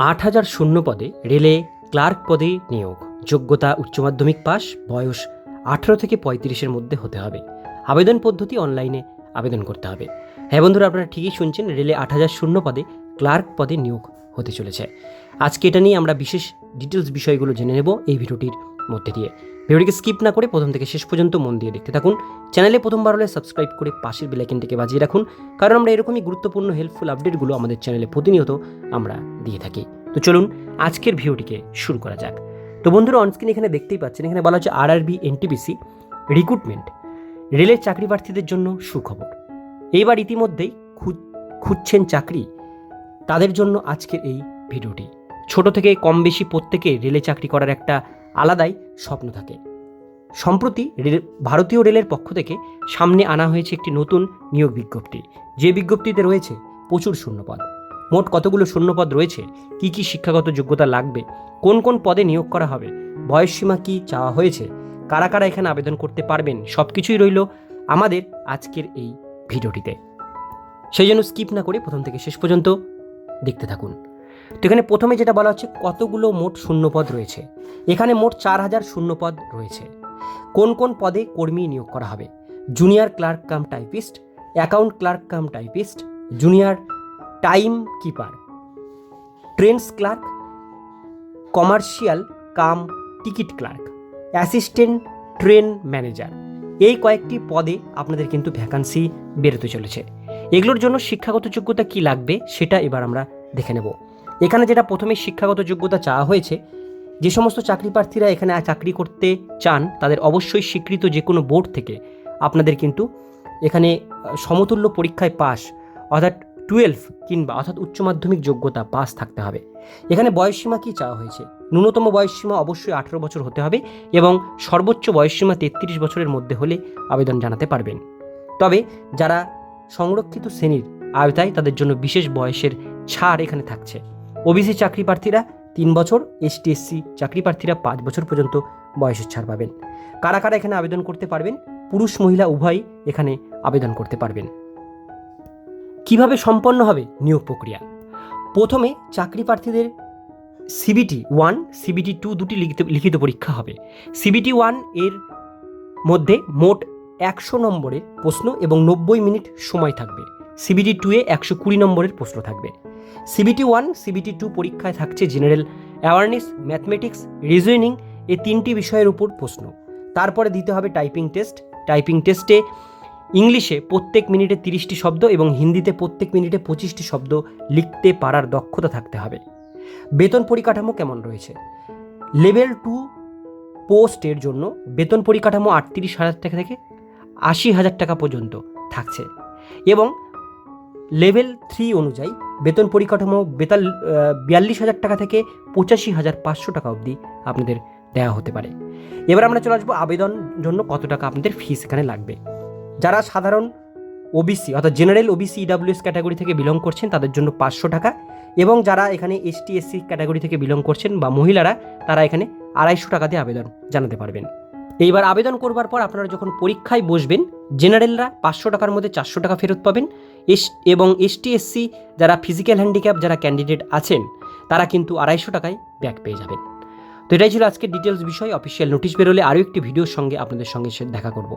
আট হাজার শূন্য পদে রেলে ক্লার্ক পদে নিয়োগ। যোগ্যতা উচ্চ মাধ্যমিক পাস, বয়স আঠারো থেকে পঁয়ত্রিশের মধ্যে হতে হবে। আবেদন পদ্ধতি অনলাইনে আবেদন করতে হবে। হ্যাঁ বন্ধুরা, আপনারা ঠিকই শুনছেন, রেলে আট হাজার শূন্য পদে ক্লার্ক পদে নিয়োগ হতে চলেছে। আজকে এটা নিয়ে আমরা বিশেষ ডিটেলস বিষয়গুলো জেনে নেব এই ভিডিওটির মধ্যে দিয়ে। ভিডিওটিকে স্কিপ না করে প্রথম থেকে শেষ পর্যন্ত মন দিয়ে দেখতে থাকুন। চ্যানেলে প্রথমবার হলে সাবস্ক্রাইব করে পাশের বেলাইকেনটিকে বাজিয়ে রাখুন, কারণ আমরা এরকমই গুরুত্বপূর্ণ হেল্পফুল আপডেটগুলো আমাদের চ্যানেলে প্রতিনিয়ত আমরা দিয়ে থাকি। তো চলুন, আজকের ভিডিওটিকে শুরু করা যাক। তো বন্ধুরা অনস্ক্রিন এখানে দেখতেই পাচ্ছেন, এখানে বলা হচ্ছে আর আরবি এনটিপিসি রিক্রুটমেন্ট রেলের চাকরি প্রার্থীদের জন্য সুখবর। এইবার ইতিমধ্যেই খুঁজ- খুঁজছেন চাকরি। তাদের জন্য আজকের এই ভিডিওটি। ছোট থেকে কম বেশি প্রত্যেকে রেলে চাকরি করার একটা আলাদাই স্বপ্ন থাকে। সম্প্রতি ভারতীয় রেলের পক্ষ থেকে সামনে আনা হয়েছে একটি নতুন নিয়োগ বিজ্ঞপ্তি। যে বিজ্ঞপ্তিতে রয়েছে প্রচুর শূন্যপদ। মোট কতগুলো শূন্যপদ রয়েছে? কি কি শিক্ষাগত যোগ্যতা লাগবে? কোন কোন পদে নিয়োগ করা হবে? বয়সসীমা কি চাওয়া হয়েছে? কারা কারা এখানে আবেদন করতে পারবেন? সব কিছুই রইল আমাদের আজকের এই ভিডিওটিতে। সেই জন্য স্কিপ না করে প্রথম থেকে শেষ পর্যন্ত দেখতে থাকুন। তো এখানে প্রথমে যেটা বলা হচ্ছে কতগুলো মোট শূন্যপদ রয়েছে। এখানে মোট চার হাজার শূন্যপদ রয়েছে। কোন কোন পদে কর্মী নিয়োগ করা হবে? Junior clerk cum typist, account clerk cum typist, junior time keeper trains clerk, commercial cum ticket clerk, assistant train manager. এই কয়েকটি পদে আপনাদের কিন্তু ভ্যাকান্সি বেরোতে চলেছে। এগুলোর জন্য শিক্ষাগত যোগ্যতা কি লাগবে সেটা এবার আমরা দেখে নেব। এখানে যেটা প্রথমে শিক্ষাগত যোগ্যতা চাওয়া হয়েছে, যে সমস্ত চাকরি প্রার্থীরা এখানে চাকরি করতে চান, তাদের অবশ্যই স্বীকৃত যে কোনো বোর্ড থেকে আপনাদের কিন্তু এখানে সমতুল্য পরীক্ষায় পাস অর্থাৎ টুয়েলভ কিংবা অর্থাৎ উচ্চ মাধ্যমিক যোগ্যতা পাস থাকতে হবে। এখানে বয়সসীমা কি চাওয়া হয়েছে? ন্যূনতম বয়সসীমা অবশ্যই আঠেরো বছর হতে হবে এবং সর্বোচ্চ বয়সসীমা তেত্রিশ বছরের মধ্যে হলে আবেদন জানাতে পারবেন। তবে যারা সংরক্ষিত শ্রেণির আওতায় তাদের জন্য বিশেষ বয়সের ছাড় এখানে থাকছে। ওবিসি চাকরি প্রার্থীরা তিন বছর এসটিএসসি চাকরি প্রার্থীরা পাঁচ বছর পর্যন্ত বয়সের ছাড় পাবেন। কারা কারা এখানে আবেদন করতে পারবেন? পুরুষ, মহিলা, উভয়ই এখানে আবেদন করতে পারবেন। কীভাবে সম্পন্ন হবে নিয়োগ প্রক্রিয়া? প্রথমে চাকরি প্রার্থীদের সিবিটি ওয়ান, সিবিটি টু দুটি লিখিত লিখিত পরীক্ষা হবে। সিবিটি ওয়ানের মধ্যে মোট একশো নম্বরের প্রশ্ন এবং নব্বই মিনিট সময় থাকবে। সিবিটি টু এ একশো কুড়ি নম্বরের প্রশ্ন থাকবে। সিবিটি ওয়ান, সিবিটি টু পরীক্ষায় থাকছে জেনারেল অ্যাওয়ারনেস, ম্যাথমেটিক্স, রিজনিং এই তিনটি বিষয়ের উপর প্রশ্ন। তারপরে দিতে হবে টাইপিং টেস্ট। টাইপিং টেস্টে ইংলিশে প্রত্যেক মিনিটে তিরিশটি শব্দ এবং হিন্দিতে প্রত্যেক মিনিটে পঁচিশটি শব্দ লিখতে পারার দক্ষতা থাকতে হবে। বেতন পরিকাঠামো কেমন রয়েছে? লেভেল টু পোস্টের জন্য বেতন পরিকাঠামো আটত্রিশ হাজার টাকা থেকে আশি হাজার টাকা পর্যন্ত থাকছে। এবং লেভেল থ্রি অনুযায়ী বেতন পরিকাঠামো বেতাল বিয়াল্লিশ হাজার টাকা থেকে পঁচাশি হাজার পাঁচশো টাকা অবধি আপনাদের দেওয়া হতে পারে। এবার আমরা চলে আসব আবেদন জন্য কত টাকা আপনাদের ফিস এখানে লাগবে। যারা সাধারণ ওবিসি অর্থাৎ জেনারেল ওবিসি ইডাব্লিউএস ক্যাটাগরি থেকে বিলং করছেন, তাদের জন্য পাঁচশো টাকা এবং যারা এখানে এসটি এসসি ক্যাটাগরি থেকে বিলং করছেন বা মহিলারা, তারা এখানে আড়াইশো টাকা দিয়ে আবেদন জানাতে পারবেন। এইবার আবেদন করবার পর আপনারা যখন পরীক্ষায় বসবেন, জেনারেলরা পাঁচশো টাকার মধ্যে চারশো টাকা ফেরত পাবেন। এস এবং এসটি এসসি যারা ফিজিক্যাল হ্যান্ডিক্যাপ যারা ক্যান্ডিডেট আছেন, তারা কিন্তু আড়াইশো টাকায় ব্যাক পেয়ে যাবেন। তো এটাই ছিল আজকের ডিটেলস বিষয়। অফিসিয়াল নোটিশ বেরোলে আরও একটি ভিডিওর সঙ্গে আপনাদের সঙ্গে দেখা করব।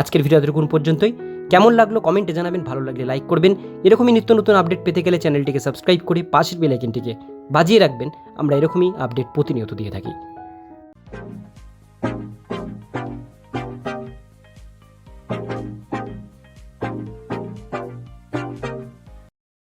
আজকের ভিডিও এতটুকুন পর্যন্তই। কেমন লাগল কমেন্টে জানাবেন, ভালো লাগলে লাইক করবেন। এরকমই নিত্য নতুন আপডেট পেতে গেলে চ্যানেলটিকে সাবস্ক্রাইব করে পাশের বেলাইকেনটিকে বাজিয়ে রাখবেন। আমরা এরকমই আপডেট প্রতিনিয়ত দিয়ে থাকি।